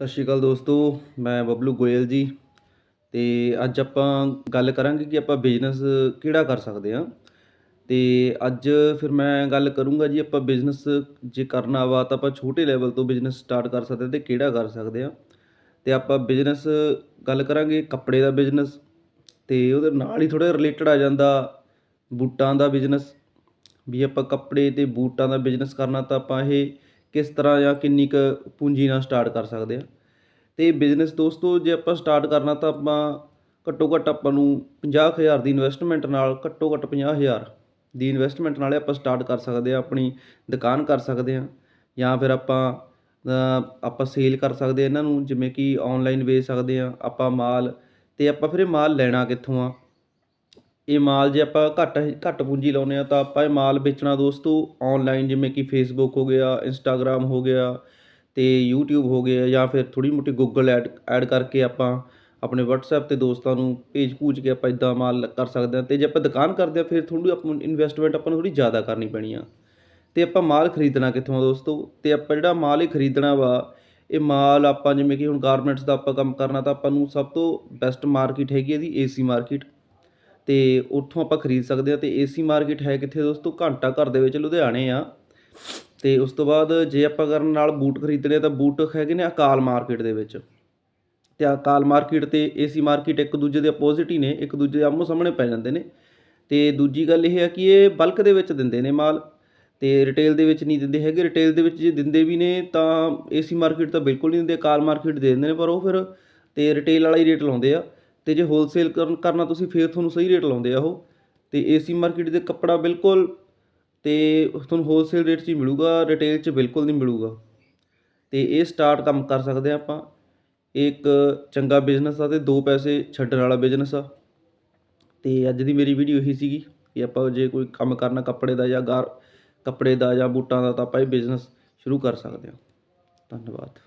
ਸਤਿ ਸ਼੍ਰੀ ਅਕਾਲ ਦੋਸਤੋ, ਮੈਂ ਬਬਲੂ ਗੋਇਲ ਜੀ ਤੇ ਅੱਜ ਆਪਾਂ ਗੱਲ ਕਰਾਂਗੇ ਕਿ ਆਪਾਂ ਬਿਜ਼ਨਸ ਕਿਹੜਾ ਕਰ ਸਕਦੇ ਹਾਂ। ਤੇ ਅੱਜ ਫਿਰ ਮੈਂ ਗੱਲ ਕਰੂੰਗਾ ਜੀ ਆਪਾਂ ਬਿਜ਼ਨਸ ਜੇ ਕਰਨਾ ਵਾ ਤਾਂ ਆਪਾਂ ਛੋਟੇ ਲੈਵਲ ਤੋਂ ਬਿਜ਼ਨਸ ਸਟਾਰਟ ਕਰ ਸਕਦੇ ਤੇ ਕਿਹੜਾ ਕਰ ਸਕਦੇ ਹਾਂ। ਤੇ ਆਪਾਂ ਬਿਜ਼ਨਸ ਗੱਲ ਕਰਾਂਗੇ ਕੱਪੜੇ ਦਾ ਬਿਜ਼ਨਸ ਤੇ ਉਹਦੇ ਨਾਲ ਹੀ ਥੋੜ੍ਹਾ ਰਿਲੇਟਡ ਆ ਜਾਂਦਾ ਬੂਟਾਂ ਦਾ ਬਿਜ਼ਨਸ ਵੀ ਆਪਾਂ ਕੱਪੜੇ ਤੇ ਬੂਟਾਂ ਦਾ ਬਿਜ਼ਨਸ ਕਰਨਾ ਤਾਂ ਆਪਾਂ ਇਹ ਕਿਸ ਤਰ੍ਹਾਂ ਜਾਂ ਕਿੰਨੀ ਕੁ ਪੂੰਜੀ ਨਾਲ ਸਟਾਰਟ ਕਰ ਸਕਦੇ ਹਾਂ ਅਤੇ ਬਿਜ਼ਨਸ ਦੋਸਤੋ, ਜੇ ਆਪਾਂ ਸਟਾਰਟ ਕਰਨਾ ਤਾਂ ਆਪਾਂ ਘੱਟੋ ਘੱਟ ਆਪਾਂ ਨੂੰ 50000 ਦੀ ਇਨਵੈਸਟਮੈਂਟ ਨਾਲ ਘੱਟੋ ਘੱਟ ਪੰਜਾਹ ਹਜ਼ਾਰ ਦੀ ਇਨਵੈਸਟਮੈਂਟ ਨਾਲ ਆਪਾਂ ਸਟਾਰਟ ਕਰ ਸਕਦੇ ਹਾਂ ਆਪਣੀ ਦੁਕਾਨ ਕਰ ਸਕਦੇ ਹਾਂ ਜਾਂ ਫਿਰ ਆਪਾਂ ਆਪਾਂ ਸੇਲ ਕਰ ਸਕਦੇ ਹਾਂ ਇਹਨਾਂ ਨੂੰ, ਜਿਵੇਂ ਕਿ ਆਨਲਾਈਨ ਵੇਚ ਸਕਦੇ ਹਾਂ ਆਪਾਂ ਮਾਲ ਅਤੇ ਆਪਾਂ ਫਿਰ ਇਹ ਮਾਲ ਲੈਣਾ ਕਿੱਥੋਂ ਆ। ਇਹ ਮਾਲ ਜੇ ਆਪਾਂ ਘੱਟ ਘੱਟ ਪੂੰਜੀ ਲਾਉਂਦੇ ਆ ਤਾਂ ਆਪਾਂ ਇਹ ਮਾਲ ਵੇਚਣਾ ਦੋਸਤੋ ਆਨਲਾਈਨ ਜਿਵੇਂ ਕਿ ਫੇਸਬੁੱਕ ਹੋ ਗਿਆ ਇੰਸਟਾਗ੍ਰam ਹੋ ਗਿਆ ਤੇ YouTube ਹੋ ਗਿਆ ਜਾਂ ਫਿਰ ਥੋੜੀ ਮੋਟੀ ਗੂਗਲ ਐਡ ਐਡ ਕਰਕੇ ਆਪਾਂ ਆਪਣੇ WhatsApp ਤੇ ਦੋਸਤਾਂ ਨੂੰ ਭੇਜ ਭੂਜ ਕੇ ਆਪਾਂ ਇਦਾਂ ਮਾਲ ਕਰ ਸਕਦੇ ਹਾਂ ਤੇ ਜੇ ਆਪਾਂ ਦੁਕਾਨ ਕਰਦੇ ਆ ਫਿਰ ਥੋੜੀ ਆਪਾਂ ਇਨਵੈਸਟਮੈਂਟ ਆਪਾਂ ਨੂੰ ਥੋੜੀ ਜ਼ਿਆਦਾ ਕਰਨੀ ਪੈਣੀ ਆ। ਤੇ ਆਪਾਂ ਮਾਲ ਖਰੀਦਣਾ ਕਿੱਥੋਂ ਆ ਦੋਸਤੋ? ਤੇ ਆਪਾਂ ਜਿਹੜਾ ਮਾਲ ਇਹ ਖਰੀਦਣਾ ਵਾ, ਇਹ ਮਾਲ ਆਪਾਂ ਜਿਵੇਂ ਕਿ ਹੁਣ ਗਾਰਮੈਂਟਸ ਦਾ ਆਪਾਂ ਕੰਮ ਕਰਨਾ ਤਾਂ ਆਪਾਂ ਨੂੰ ਸਭ ਤੋਂ ਬੈਸਟ ਮਾਰਕੀਟ ਹੈਗੀ ਇਹਦੀ ਏਸੀ ਮਾਰਕੀਟ ਅਤੇ ਉੱਥੋਂ ਆਪਾਂ ਖਰੀਦ ਸਕਦੇ ਹਾਂ ਅਤੇ ਏ ਸੀ ਮਾਰਕੀਟ ਹੈ ਕਿੱਥੇ ਦੋਸਤੋ? ਘੰਟਾ ਘਰ ਦੇ ਵਿੱਚ ਲੁਧਿਆਣੇ ਆ। ਅਤੇ ਉਸ ਤੋਂ ਬਾਅਦ ਜੇ ਆਪਾਂ ਕਰਨ ਨਾਲ ਬੂਟ ਖਰੀਦਣੇ ਆ ਤਾਂ ਬੂਟ ਹੈਗੇ ਨੇ ਅਕਾਲ ਮਾਰਕੀਟ ਦੇ ਵਿੱਚ। ਅਤੇ ਅਕਾਲ ਮਾਰਕੀਟ ਤੇ ਸੀ ਮਾਰਕੀਟ ਇੱਕ ਦੂਜੇ ਦੇ ਅਪੋਜਿਟ ਹੀ ਨੇ, ਇੱਕ ਦੂਜੇ ਦੇ ਆਮੋ ਸਾਹਮਣੇ ਪੈ ਜਾਂਦੇ ਨੇ। ਅਤੇ ਦੂਜੀ ਗੱਲ ਇਹ ਹੈ ਕਿ ਇਹ ਬਲਕ ਦੇ ਵਿੱਚ ਦਿੰਦੇ ਨੇ ਮਾਲ। ਅਤੇ ਰਿਟੇਲ ਦੇ ਵਿੱਚ ਨਹੀਂ ਦਿੰਦੇ ਹੈਗੇ। ਰਿਟੇਲ ਦੇ ਵਿੱਚ ਜੇ ਦਿੰਦੇ ਵੀ ਨੇ ਤਾਂ ਏ ਸੀ ਮਾਰਕੀਟ ਤਾਂ ਬਿਲਕੁਲ ਨਹੀਂ ਦਿੰਦੇ, ਅਕਾਲ ਮਾਰਕੀਟ ਦੇ ਦਿੰਦੇ ਨੇ ਪਰ ਉਹ ਫਿਰ ਅਤੇ ਰਿਟੇਲ ਵਾਲਾ ਹੀ ਰੇਟ ਲਾਉਂਦੇ ਆ। ਅਤੇ ਜੇ ਹੋਲਸੇਲ ਕਰਨ, ਕਰਨਾ ਤੁਸੀਂ ਫਿਰ ਤੁਹਾਨੂੰ ਸਹੀ ਰੇਟ ਲਾਉਂਦੇ ਆ ਉਹ। ਤੇ ਏਸੀ ਮਾਰਕੀਟ ਦੇ ਕੱਪੜਾ ਬਿਲਕੁਲ ਅਤੇ ਤੁਹਾਨੂੰ ਹੋਲਸੇਲ ਰੇਟ 'ਚ ਹੀ ਮਿਲੂਗਾ ਰਿਟੇਲ 'ਚ ਬਿਲਕੁਲ ਨਹੀਂ ਮਿਲੂਗਾ। ਅਤੇ ਇਹ ਸਟਾਰਟ ਕੰਮ ਕਰ ਸਕਦੇ ਆ ਆਪਾਂ। ਇਹ ਇੱਕ ਚੰਗਾ ਬਿਜ਼ਨਸ ਆ ਅਤੇ ਦੋ ਪੈਸੇ ਛੱਡਣ ਵਾਲਾ ਬਿਜ਼ਨਸ ਆ। ਅਤੇ ਅੱਜ ਦੀ ਮੇਰੀ ਵੀਡੀਓ ਇਹੀ ਸੀਗੀ ਕਿ ਆਪਾਂ ਜੇ ਕੋਈ ਕੰਮ ਕਰਨਾ ਕੱਪੜੇ ਦਾ ਜਾਂ ਗਾਰ ਕੱਪੜੇ ਦਾ ਜਾਂ ਬੂਟਾਂ ਦਾ ਤਾਂ ਆਪਾਂ ਇਹ ਬਿਜ਼ਨਸ ਸ਼ੁਰੂ ਕਰ ਸਕਦੇ ਹਾਂ। ਧੰਨਵਾਦ।